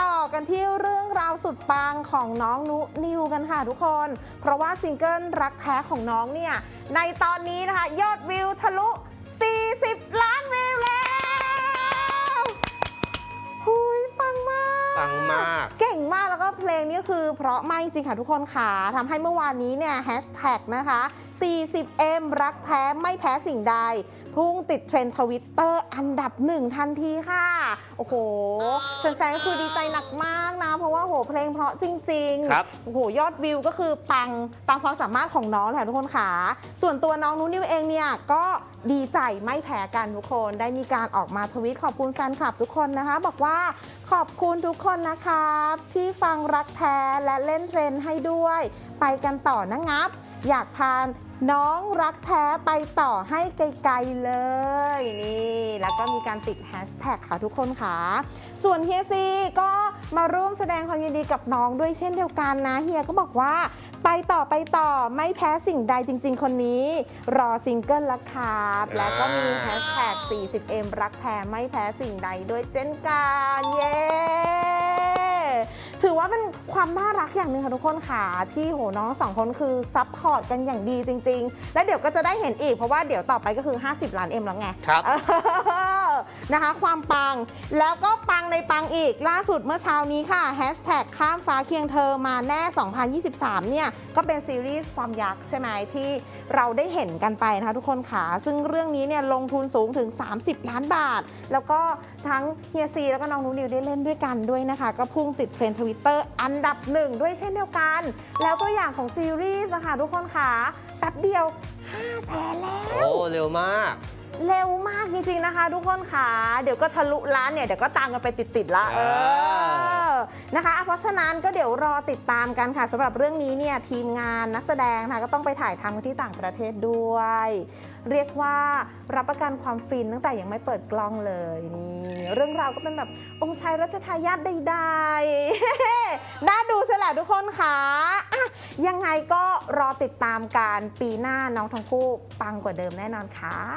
ต่อกันที่เรื่องราวสุดปังของน้องนุนิวกันค่ะทุกคน เพราะว่าซิงเกิลรักแท้ของน้องเนี่ย ในตอนนี้นะคะ ยอดวิวทะลุ 40 ล้านวิวแล้วหุยปังมาก ปังมาก เก่งมากแล้วก็เพลงนี้คือเพราะไม่จริงค่ะทุกคนค่ะทำให้เมื่อวานนี้เนี่ยแฮชแท็กนะคะ 40M รักแท้ไม่แพ้สิ่งใด พุ่งติดเทรนด์ทวิตเตอร์อันดับหนึ่งทันทีค่ะ โอ้โหแฟนๆก็คือดีใจหนักมากนะ เพราะว่าโหเพลงเพราะจริงๆครับ โอ้โหยอดวิวก็คือปังตามความสามารถของน้องแหละทุกคนค่ะ ส่วนตัวน้องนุนิวเองเนี่ยก็ดีใจไม่แพ้กันทุกคน ได้มีการออกมาทวิตขอบคุณแฟนคลับทุกคนนะคะ บอกว่าขอบคุณทุกคนนะครับ ที่ฟังรักแท้และเล่นเทรนด์ให้ด้วย ไปกันต่อนะงับ อยากพาน้องรักแท้ไปต่อให้ไกลๆเลยนี่แล้วก็มีการติดแฮชแท็กค่ะทุกคนค่ะ ส่วนเฮียซีก็มาร่วมแสดงความยินดีกับน้องด้วยเช่นเดียวกันนะเฮียก็บอกว่าไปต่อไปต่อไม่แพ้สิ่งใดจริง ๆ คนนี้ รอซิงเกิลละครับแล้วก็มีแฮชแท็ก 40M รักแท้ไม่แพ้สิ่งใดด้วยเช่นกันเย้ถือ ว่าเป็นความน่ารักอย่างหนึ่งค่ะทุกคนค่ะ ที่โหน้องสองคนคือซัพพอร์ตกันอย่างดีจริง ๆ และเดี๋ยวก็จะได้เห็นอีกเพราะว่าเดี๋ยวต่อไปก็คือ 50 ล้านเอ็มแล้วไงครับ เออ นะคะ ความปัง แล้วก็ปังในปังอีกล่าสุดเมื่อเช้านี้ค่ะแฮชแท็กข้ามฟ้าเคียงเธอมาแน่ 2023 เนี่ย ก็เป็นซีรีส์ความยักษ์ใช่ไหมที่เราได้เห็นกันไปนะคะทุกคนค่ะ ซึ่งเรื่องนี้เนี่ยลงทุนสูงถึง 30 ล้านบาท แล้วก็ทั้งเฮียซีแล้วก็น้องนูนิวได้เล่นด้วยกันด้วยนะคะ ก็พุ่งติดเทรนด์ทวิตเตอร์อันดับหนึ่งด้วยเช่นเดียวกัน แล้วตัวอย่างของซีรีส์อะค่ะทุกคนค่ะแป๊บเดียว5แสนแล้ว โอ้ เร็วมาก เร็วมากจริงๆนะคะ ทุกคนค่ะ เดี๋ยวก็ทะลุล้านเนี่ยเดี๋ยวก็ตามกันไปติดๆละเออ่าอนะคะ เพราะฉะนั้นก็เดี๋ยวรอติดตามกันค่ะสำหรับเรื่องนี้เนี่ยทีมงานนักแสดงนะคะก็ต้องไปถ่ายทำกันที่ต่างประเทศด้วย เรียกว่ารับประกันความฟินตั้งแต่ยังไม่เปิดกล้องเลยนี่เรื่องราวก็เป็นแบบองค์ชายรัชทายาทใดๆน่าดูใช่แหละทุกคนค่ะอะยังไงก็รอติดตามการปีหน้าน้องทั้งคู่ปังกว่าเดิมแน่นอนค่ะ